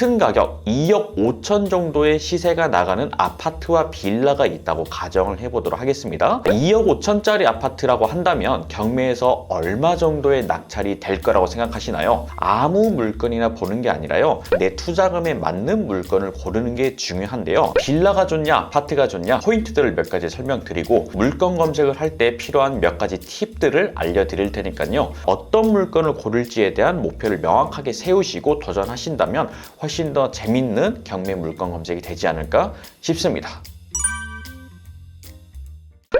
같은 가격 2억 5천 정도의 시세가 나가는 아파트와 빌라가 있다고 가정을 해보도록 하겠습니다. 2억 5천짜리 아파트라고 한다면 경매에서 얼마 정도의 낙찰이 될 거라고 생각하시나요? 아무 물건이나 보는 게 아니라요. 내 투자금에 맞는 물건을 고르는 게 중요한데요. 빌라가 좋냐, 아파트가 좋냐, 포인트들을 몇 가지 설명드리고 물건 검색을 할 때 필요한 몇 가지 팁들을 알려드릴 테니까요. 어떤 물건을 고를지에 대한 목표를 명확하게 세우시고 도전하신다면 훨씬 더 재밌는 경매 물건 검색이 되지 않을까 싶습니다.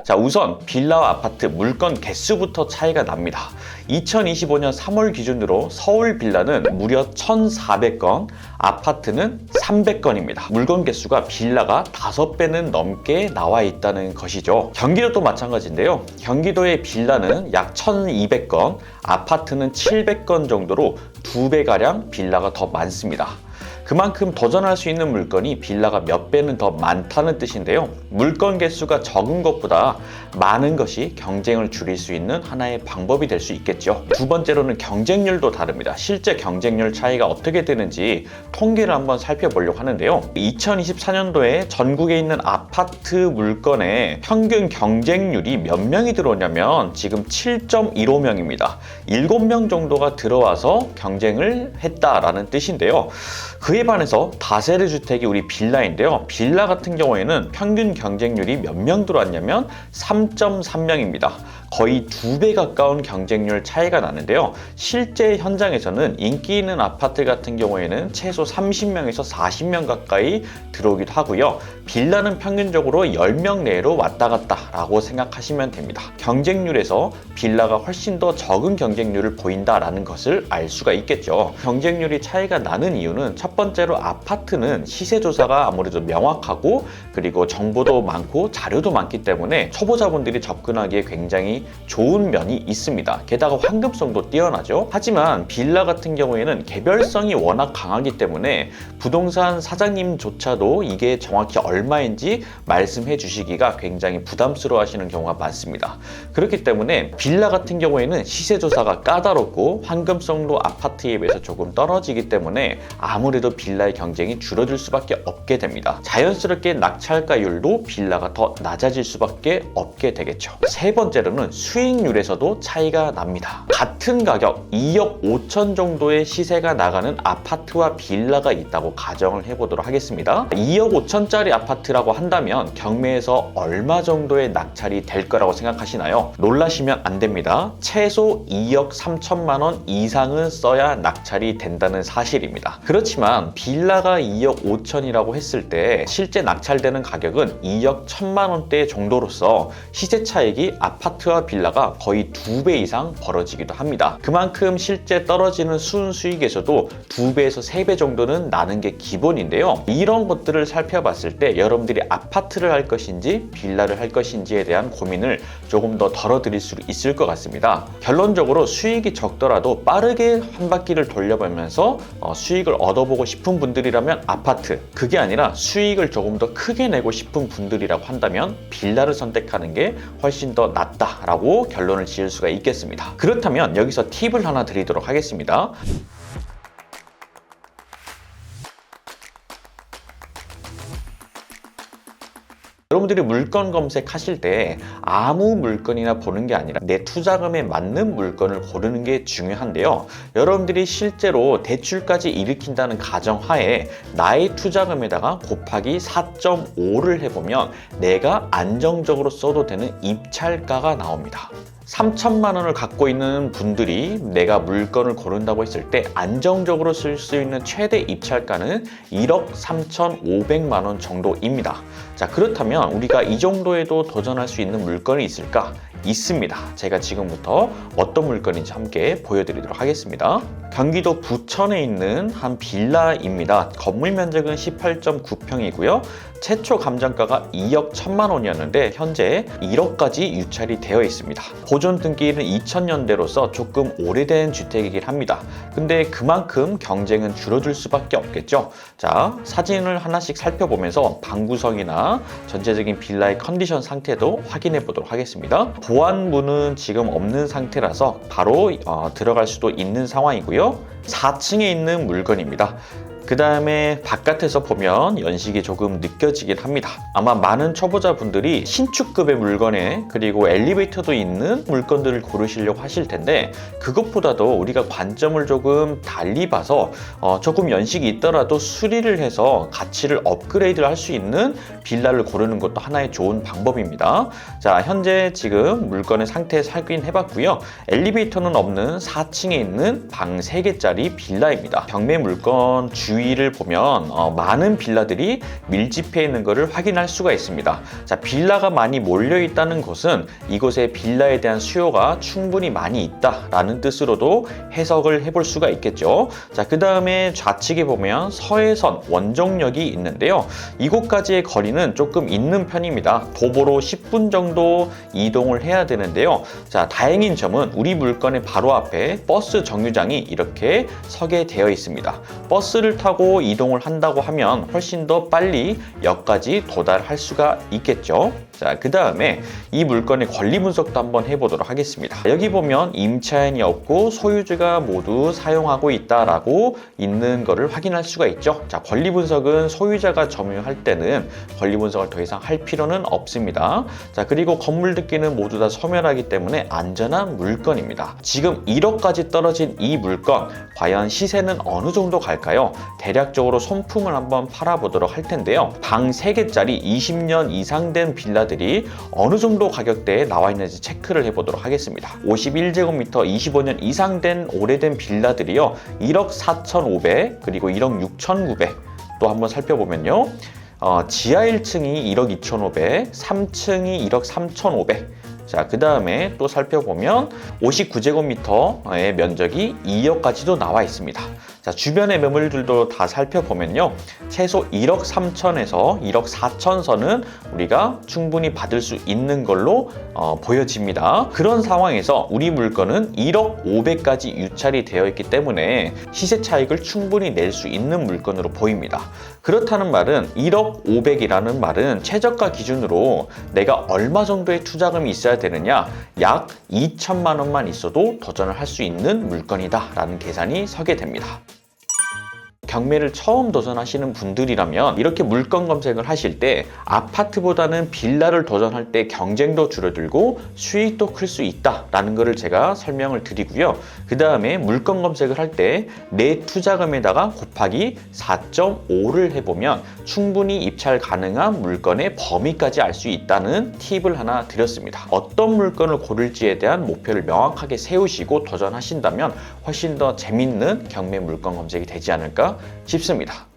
자, 우선 빌라와 아파트 물건 개수부터 차이가 납니다. 2025년 3월 기준으로 서울 빌라는 무려 1,400건, 아파트는 300건입니다. 물건 개수가 빌라가 5배는 넘게 나와 있다는 것이죠. 경기도도 마찬가지인데요. 경기도의 빌라는 약 1,200건, 아파트는 700건 정도로 2배가량 빌라가 더 많습니다. 그만큼 도전할 수 있는 물건이 빌라가 몇 배는 더 많다는 뜻인데요. 물건 개수가 적은 것보다 많은 것이 경쟁을 줄일 수 있는 하나의 방법이 될 수 있겠죠. 두 번째로는 경쟁률도 다릅니다. 실제 경쟁률 차이가 어떻게 되는지 통계를 한번 살펴보려고 하는데요. 2024년도에 전국에 있는 아파트 물건의 평균 경쟁률이 몇 명이 들어오냐면 지금 7.15명입니다. 7명 정도가 들어와서 경쟁을 했다라는 뜻인데요. 그에 반해서 다세대 주택이 우리 빌라인데요. 빌라 같은 경우에는 평균 경쟁률이 몇 명 들어왔냐면 3.3명입니다. 거의 두 배 가까운 경쟁률 차이가 나는데요. 실제 현장에서는 인기 있는 아파트 같은 경우에는 최소 30명에서 40명 가까이 들어오기도 하고요. 빌라는 평균적으로 10명 내로 왔다 갔다 라고 생각하시면 됩니다. 경쟁률에서 빌라가 훨씬 더 적은 경쟁률을 보인다라는 것을 알 수가 있겠죠. 경쟁률이 차이가 나는 이유는 첫 번째로 아파트는 시세 조사가 아무래도 명확하고 그리고 정보도 많고 자료도 많기 때문에 초보자분들이 접근하기에 굉장히 좋은 면이 있습니다. 게다가 환급성도 뛰어나죠. 하지만 빌라 같은 경우에는 개별성이 워낙 강하기 때문에 부동산 사장님조차도 이게 정확히 얼마인지 말씀해 주시기가 굉장히 부담스러워 하시는 경우가 많습니다. 그렇기 때문에 빌라 같은 경우에는 시세 조사가 까다롭고 환급성도 아파트에 비해서 조금 떨어지기 때문에 아무래도 빌라의 경쟁이 줄어들 수밖에 없게 됩니다. 자연스럽게 낙찰가율도 빌라가 더 낮아질 수밖에 없게 되겠죠. 세 번째로는 수익률에서도 차이가 납니다. 같은 가격 2억 5천 정도의 시세가 나가는 아파트와 빌라가 있다고 가정을 해보도록 하겠습니다. 2억 5천짜리 아파트라고 한다면 경매에서 얼마 정도의 낙찰이 될 거라고 생각하시나요? 놀라시면 안 됩니다. 최소 2억 3천만 원 이상은 써야 낙찰이 된다는 사실입니다. 그렇지만 빌라가 2억 5천이라고 했을 때 실제 낙찰되는 가격은 2억 1천만 원대 정도로서 시세 차익이 아파트와 빌라가 거의 두 배 이상 벌어지기도 합니다. 그만큼 실제 떨어지는 순 수익에서도 두 배에서 세 배 정도는 나는 게 기본인데요. 이런 것들을 살펴봤을 때 여러분들이 아파트를 할 것인지 빌라를 할 것인지에 대한 고민을 조금 더 덜어드릴 수 있을 것 같습니다. 결론적으로 수익이 적더라도 빠르게 한 바퀴를 돌려보면서 어, 수익을 얻어보고 싶은 분들이라면 아파트, 그게 아니라 수익을 조금 더 크게 내고 싶은 분들이라고 한다면 빌라를 선택하는 게 훨씬 더 낫다 라고 결론을 지을 수가 있겠습니다. 그렇다면 여기서 팁을 하나 드리도록 하겠습니다. 여러분들이 물건 검색하실 때 아무 물건이나 보는 게 아니라 내 투자금에 맞는 물건을 고르는 게 중요한데요. 여러분들이 실제로 대출까지 일으킨다는 가정하에 나의 투자금에다가 곱하기 4.5를 해보면 내가 안정적으로 써도 되는 입찰가가 나옵니다. 3천만 원을 갖고 있는 분들이 내가 물건을 고른다고 했을 때 안정적으로 쓸 수 있는 최대 입찰가는 1억 3,500만 원 정도입니다. 자, 그렇다면 우리가 이 정도에도 도전할 수 있는 물건이 있을까? 있습니다. 제가 지금부터 어떤 물건인지 함께 보여드리도록 하겠습니다. 경기도 부천에 있는 한 빌라입니다. 건물 면적은 18.9평이고요. 최초 감정가가 2억 1천만 원이었는데 현재 1억까지 유찰이 되어 있습니다. 보존 등기일은 2000년대로서 조금 오래된 주택이긴 합니다. 근데 그만큼 경쟁은 줄어들 수밖에 없겠죠. 자, 사진을 하나씩 살펴보면서 방구석이나 전체적인 빌라의 컨디션 상태도 확인해 보도록 하겠습니다. 보안문은 지금 없는 상태라서 바로 어, 들어갈 수도 있는 상황이고요. 4층에 있는 물건입니다. 그 다음에 바깥에서 보면 연식이 조금 느껴지긴 합니다. 아마 많은 초보자분들이 신축급의 물건에 그리고 엘리베이터도 있는 물건들을 고르시려고 하실 텐데 그것보다도 우리가 관점을 조금 달리 봐서 어, 조금 연식이 있더라도 수리를 해서 가치를 업그레이드를 할수 있는 빌라를 고르는 것도 하나의 좋은 방법입니다. 자, 현재 지금 물건의 상태 살긴 해봤고요. 엘리베이터는 없는 4층에 있는 방 3개짜리 빌라입니다. 경매 물건 주위 를 보면 어, 많은 빌라들이 밀집해 있는 것을 확인할 수가 있습니다. 자, 빌라가 많이 몰려 있다는 것은 이곳에 빌라에 대한 수요가 충분히 많이 있다라는 뜻으로도 해석을 해볼 수가 있겠죠. 자, 그 다음에 좌측에 보면 서해선 원정역이 있는데요. 이곳까지의 거리는 조금 있는 편입니다. 도보로 10분 정도 이동을 해야 되는데요. 자, 다행인 점은 우리 물건의 바로 앞에 버스 정류장이 이렇게 서게 되어 있습니다. 버스를 타고 이동을 한다고 하면 훨씬 더 빨리 역까지 도달할 수가 있겠죠. 자, 그 다음에 이 물건의 권리 분석도 한번 해보도록 하겠습니다. 여기 보면 임차인이 없고 소유주가 모두 사용하고 있다라고 있는 것을 확인할 수가 있죠. 자, 권리 분석은 소유자가 점유할 때는 권리 분석을 더 이상 할 필요는 없습니다. 자, 그리고 건물 듣기는 모두 다 소멸하기 때문에 안전한 물건입니다. 지금 1억까지 떨어진 이 물건, 과연 시세는 어느 정도 갈까요? 대략적으로 손품을 한번 팔아보도록 할 텐데요. 방 3개짜리 20년 이상 된 빌라 들이 어느 정도 가격대에 나와 있는지 체크를 해보도록 하겠습니다. 51제곱미터 25년 이상 된 오래된 빌라들이요. 1억 4,500 그리고 1억 6,900 또 한번 살펴보면요. 어, 지하 1층이 1억 2,500, 3층이 1억 3,500. 자, 그 다음에 또 살펴보면 59제곱미터의 면적이 2억까지도 나와 있습니다. 자, 주변의 매물들도 다 살펴보면요. 최소 1억 3천에서 1억 4천 선은 우리가 충분히 받을 수 있는 걸로 어, 보여집니다. 그런 상황에서 우리 물건은 1억 500까지 유찰이 되어 있기 때문에 시세 차익을 충분히 낼 수 있는 물건으로 보입니다. 그렇다는 말은 1억 500이라는 말은 최저가 기준으로 내가 얼마 정도의 투자금이 있어야 되느냐 약 2천만 원만 있어도 도전을 할 수 있는 물건이다 라는 계산이 서게 됩니다. 경매를 처음 도전하시는 분들이라면 이렇게 물건 검색을 하실 때 아파트보다는 빌라를 도전할 때 경쟁도 줄어들고 수익도 클 수 있다라는 것을 제가 설명을 드리고요. 그 다음에 물건 검색을 할 때 내 투자금에다가 곱하기 4.5를 해보면 충분히 입찰 가능한 물건의 범위까지 알 수 있다는 팁을 하나 드렸습니다. 어떤 물건을 고를지에 대한 목표를 명확하게 세우시고 도전하신다면 훨씬 더 재밌는 경매 물건 검색이 되지 않을까 싶습니다.